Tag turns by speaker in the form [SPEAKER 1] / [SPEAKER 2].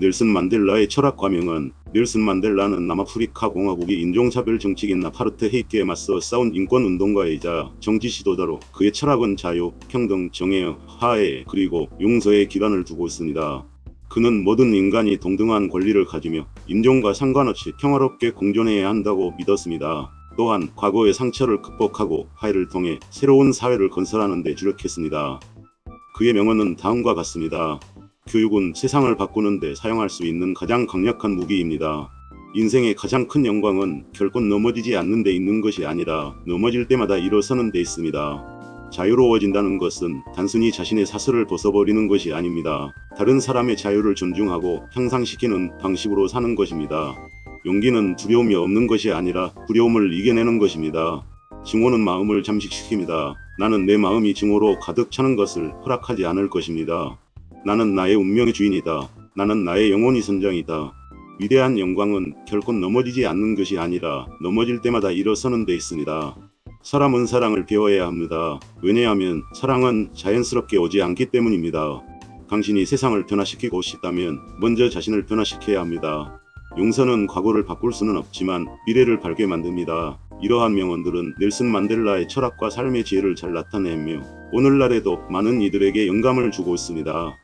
[SPEAKER 1] 넬슨 만델라의 철학 과명은 넬슨 만델라는 남아프리카 공화국이 인종차별 정책인 아파르트헤이트에 맞서 싸운 인권운동가이자 정치 지도자로 그의 철학은 자유, 평등, 정의, 화해 그리고 용서의 기반을 두고 있습니다. 그는 모든 인간이 동등한 권리를 가지며 인종과 상관없이 평화롭게 공존해야 한다고 믿었습니다. 또한 과거의 상처를 극복하고 화해를 통해 새로운 사회를 건설하는 데 주력했습니다. 그의 명언은 다음과 같습니다. 교육은 세상을 바꾸는 데 사용할 수 있는 가장 강력한 무기입니다. 인생의 가장 큰 영광은 결코 넘어지지 않는 데 있는 것이 아니라 넘어질 때마다 일어서는 데 있습니다. 자유로워진다는 것은 단순히 자신의 사슬을 벗어버리는 것이 아닙니다. 다른 사람의 자유를 존중하고 향상시키는 방식으로 사는 것입니다. 용기는 두려움이 없는 것이 아니라 두려움을 이겨내는 것입니다. 증오는 마음을 잠식시킵니다. 나는 내 마음이 증오로 가득 차는 것을 허락하지 않을 것입니다. 나는 나의 운명의 주인이다. 나는 나의 영혼이 선장이다. 위대한 영광은 결코 넘어지지 않는 것이 아니라 넘어질 때마다 일어서는 데 있습니다. 사람은 사랑을 배워야 합니다. 왜냐하면 사랑은 자연스럽게 오지 않기 때문입니다. 당신이 세상을 변화시키고 싶다면 먼저 자신을 변화시켜야 합니다. 용서는 과거를 바꿀 수는 없지만 미래를 밝게 만듭니다. 이러한 명언들은 넬슨 만델라의 철학과 삶의 지혜를 잘 나타내며 오늘날에도 많은 이들에게 영감을 주고 있습니다.